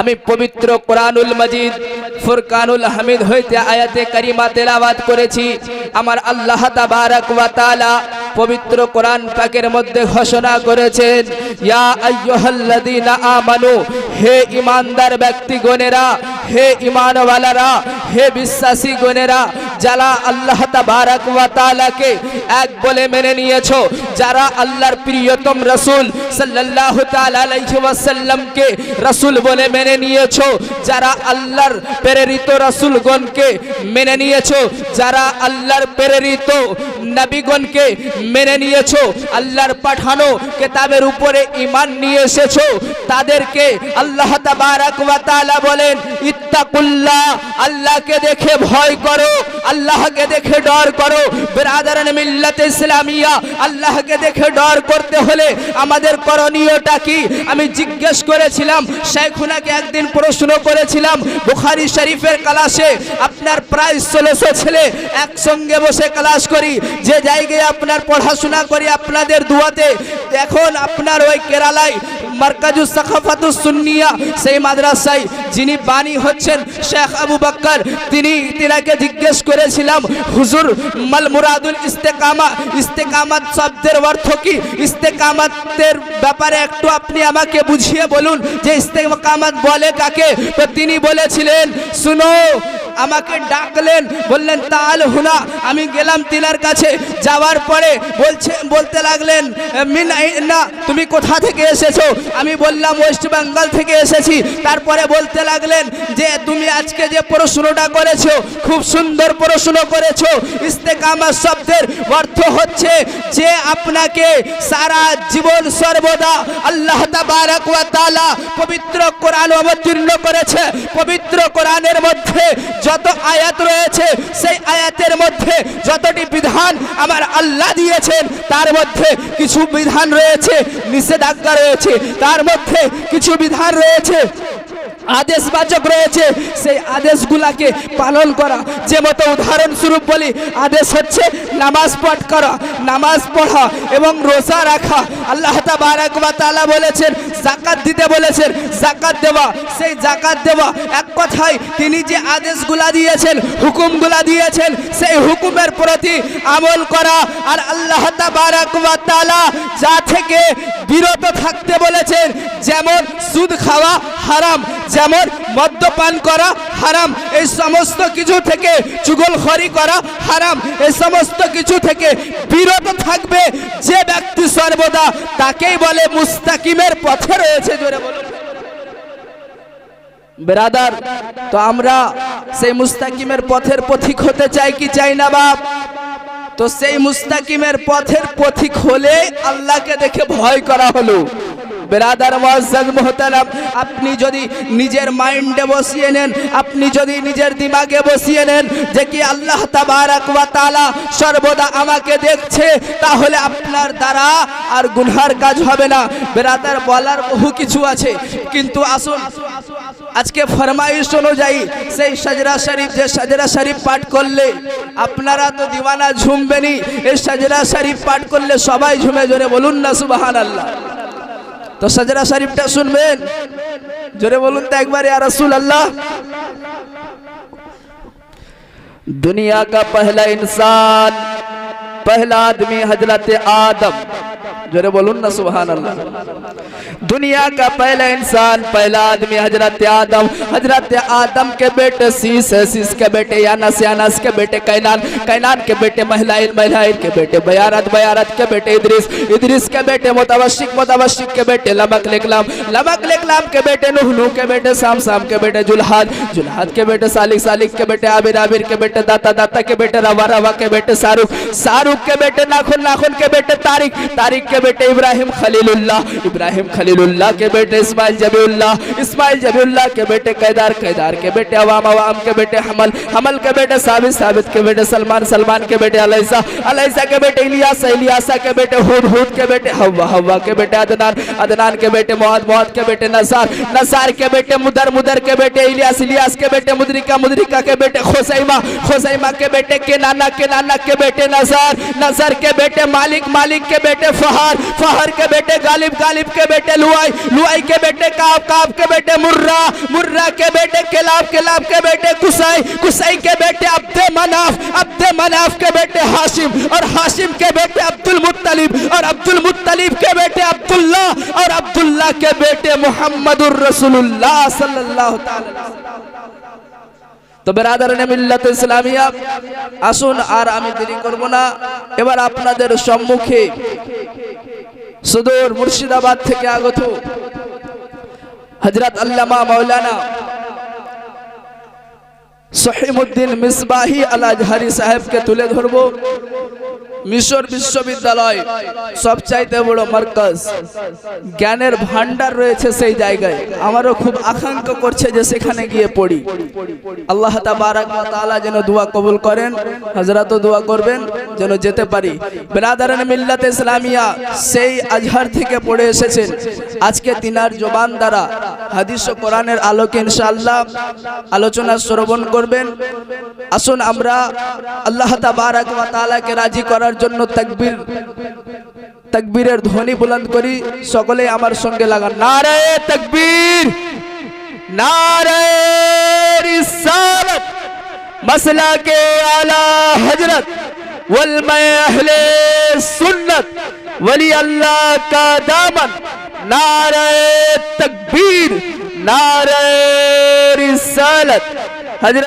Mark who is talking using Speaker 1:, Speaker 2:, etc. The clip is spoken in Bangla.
Speaker 1: আমি পবিত্র কোরআনুল মজিদ, ফুরকানুল হামিদ হইতে আয়াতে কারিমা তেলাওয়াত করেছি। আমার আল্লাহ তাবারাক ওয়া পবিত্র কোরআন পাকের মধ্যে ঘোষণা করেছেন, ইয়া আইয়ুহাল্লাযীনা আমানু, হে ইমানদার ব্যক্তিগণেরা, হে ইমানওয়ালারা হে বিশ্বাসী গণেরা যারা আল্লাহ তাআলাকে এক বলে মেনে নিয়েছো, যারা আল্লাহর প্রিয়তম রাসূল আলাইহি ওয়াসাল্লামকে রাসূল বলে মেনে নিয়েছো, যারা আল্লাহর প্রেরিত রাসূলগণকে মেনে নিয়েছো, যারা আল্লাহর প্রেরিত নবীগণকে মেনে নিয়েছো, আল্লাহর পাঠানো কিতাবের উপরে ঈমান নিয়ে এসেছ, তাদেরকে আল্লাহ তাবারাক ওয়া তাআলা বলেন, ইত্তাকুল্লাহ, আল্লাহকে দেখে ভয় করো আল্লাহকে দেখে ডর করো। বিরাদারান মিল্লাত ইসলামিয়া, আল্লাহকে দেখে ডর করতে হলে আমাদের করণীয়টা কি? আমি জিজ্ঞেস করেছিলাম, শেখুনাকে একদিন প্রশ্ন করেছিলাম, বুখারী শরীফের ক্লাসে আপনার প্রায় ষোলোশো ছেলে একসঙ্গে বসে ক্লাস করি, যে জায়গায় আপনার পড়াশোনা করি আপনাদের দুয়াতে, এখন আপনার ওই কেরালায় মার্কাজুস সাখাফাতুস সুন্নিয়া, সেই মাদ্রাসায় যিনি বাণী হচ্ছেন শেখ আবু বাক্কার, তিনি, তিনাকে জিজ্ঞেস করেছিলাম, হুজুর, মাল মুরাদুল ইস্তেকামা, ইস্তেকামাত শব্দের অর্থ কি? ইস্তেকামাতের ব্যাপারে একটু আপনি আমাকে বুঝিয়ে বলুন যে ইস্তেকামাত বলে কাকে? তো তিনি বলেছিলেন, শুনো আমাকে ডাকলেন, বললেন, তাল হুনা, আমি গেলাম তিনার কাছে। যাওয়ার পরে বলছে, বলতে লাগলেন না তুমি কোথা থেকে এসেছ? আমি বললাম, ওয়েস্ট বেঙ্গল থেকে এসেছি। তারপরে বলতে লাগলেন যে, তুমি আজকে যে প্রশ্নটা করেছ, খুব সুন্দর প্রশ্ন করেছ। ইস্তেকামা শব্দের অর্থ হচ্ছে যে, আপনাকে সারা জীবন সর্বদা আল্লাহ তাবারাক ওয়া তাআলা পবিত্র কোরআন অবতীর্ণ করেছে। পবিত্র কোরআনের মধ্যে যত আয়াত রয়েছে, সেই আয়াতের মধ্যে যতটি বিধান আমার আল্লাহ দিয়েছেন, তার মধ্যে কিছু বিধান রয়েছে, নিষেধাজ্ঞা রয়েছে, তার মধ্যে কিছু বিধান রয়েছে। আদেশবাচক রয়েছে, সেই আদেশগুলাকে পালন করা। যে মতো উদাহরণস্বরূপ বলি, আদেশ হচ্ছে নামাজ পাঠ করা, নামাজ পড়া এবং রোজা রাখা। আল্লাহ ওয়া বলেছেন জাকাত দিতে বলেছেন জাকাত দেওয়া। সেই জাকাত দেওয়া এক কথায় তিনি যে আদেশগুলা দিয়েছেন, হুকুমগুলা দিয়েছেন, সেই হুকুমের প্রতি আমল করা। আর আল্লাহ ওয়া যা থেকে বিরত থাকতে বলেছেন, যেমন সুদ খাওয়া হারাম যেমন মদ্যপান করা হারাম, এই সমস্ত কিছু থেকে চুগলখড়ি করা হারাম, এই সমস্ত কিছু থেকে বিরত থাকবে যে ব্যক্তি সর্বদা তাকেই বলে মুস্তাকিমের পথে রয়েছে, জোরে বেরাদার, তো আমরা সেই মুস্তাকিমের পথের পথিক হতে চাই কি চাই না, বাপ? তো সেই মুস্তাকিমের পথের পথিক হলে আল্লাহকে দেখে ভয় করা হলো। বেরাদার মুআজ্জাজ মুহতারাম, আপনি যদি নিজের মাইন্ডে বসিয়ে নেন, আপনি যদি নিজের দিমাগে বসিয়ে নেন যে কি আল্লাহ তাবারাক সর্বদা আমাকে দেখছে, তাহলে আপনার দ্বারা আর গুনহার কাজ হবে না। বেরাদার বলার বহু কিছু আছে, কিন্তু আসুন, আজকে ফরমাইশ অনুযায়ী সেই সাজরা শরীফ, যে সাজরা শরীফ পাঠ করলে আপনারা তো দিওয়ানা ঝুমবেনি এই সাজরা শরীফ পাঠ করলে সবাই ঝুমে জোরে বলুন না সুবাহান আল্লাহ تو سجرہ شریف تک سن بین جو رہے بولن مل جائے بار یارسل اللہ دنیا کا پہلا انسان پہلا آدمی حضرت آدم جرے بولن نا سبحان اللہ دنیا کا پہلے انسان پہلے آدمی حضرت آدم حضرت آدم کے بیٹے سیس ہے سیس کے بیٹے یانس یانس کے بیٹے کائنان کائنان کے بیٹے محلائل محلائل کے بیٹے بیارت بیارت کے بیٹے ادریس ادریس کے بیٹے متوشک متوشک کے بیٹے لمک لکلام لمک لکلام کے بیٹے نوح کے بیٹے سام سام کے بیٹے جلحاد جلحاد کے بیٹے سالک سالک کے بیٹے عابر عابر کے بیٹے داتا داتا کے بیٹے روا روا کے بیٹے ساروک ساروک کے بیٹے ناخن ناخن کے بیٹے تاریک تاریک کے بیٹے ابراہیم خلیل اللہ ابراہیم خلیل اللہ کے بیٹے اسماعیل جبی اللہ اسماعیل جبی اللہ کے بیٹے قیدار قیدار کے بیٹے عوام عوام کے بیٹے حمل حمل کے بیٹے ثابت ثابت کے بیٹے سلمان سلمان کے بیٹے علیسہ علیسہ کے بیٹے الیاسا الیاسا کے بیٹے ہود ہود کے بیٹے ہوا ہوا کے بیٹے عدنان عدنان کے بیٹے مواد مواد کے بیٹے نصار نصار کے بیٹے مدر مدر کے بیٹے الیاس الیاس کے بیٹے مدرکہ مدرکہ کے بیٹے خسیمہ خسیمہ کے بیٹے کنانا کنانا کے بیٹے نصار نصار کے بیٹے مالک مالک کے بیٹے فہد فہر فہر کے بیٹے غالب غالب کے بیٹے لوائی لوائی کے بیٹے کعب کعب کے بیٹے مرہ مرہ کے بیٹے کلاب کلاب کے بیٹے کسائی کسائی کے بیٹے عبد مناف عبد مناف کے بیٹے حاشم اور حاشم کے بیٹے عبد المطلب اور عبد المطلب کے بیٹے عبداللہ اور عبداللہ کے بیٹے محمد الرسول اللہ صلی اللہ تعالی তো বেরাদারানে মিল্লাত ইসলামিয়া আসুন আর আমি দেরি করব না এবার আপনাদের সম্মুখে সুদূর মুর্শিদাবাদ থেকে আগত হজরত আল্লামা মৌলানা সহিমুদ্দিন মিসবাহি আল আজহারি সাহেবকে তুলে ধরব। মিশর বিশ্ববিদ্যালয় সবচাইতে বড় মার্কাজ। জ্ঞানের ভান্ডার রয়েছে সেই জায়গায়। আমারও খুব আকাঙ্ক্ষা করছে যে সেখানে গিয়ে পড়ি। আল্লাহ তাআলা যেন দোয়া কবুল করেন, হযরতও দোয়া করবেন, যেন যেতে পারি। বেরাদারান মিল্লাত ইসলামিয়া সেই আজহার থেকে পড়ে এসেছেন। আজকে তিনার জবান দ্বারা হাদিস ও কোরআনের আলোকে ইনশাআল্লাহ আলোচনা শ্রবণ করবেন। আসুন আমরা আল্লাহ তাবারাক ওয়া তাআলাকে রাজি করার জন্য তাকবীর, তাকবীরের ধ্বনি বুলন্দ করি। সকলে আমার সঙ্গে লাগান। নারে তাকবীর নারায়ে রিসালাত, মাসলাকে আলা হযরত। والماء اہل سنت ولی اللہ کا دامن نعرہ تکبیر نعرہ رسالت حضرت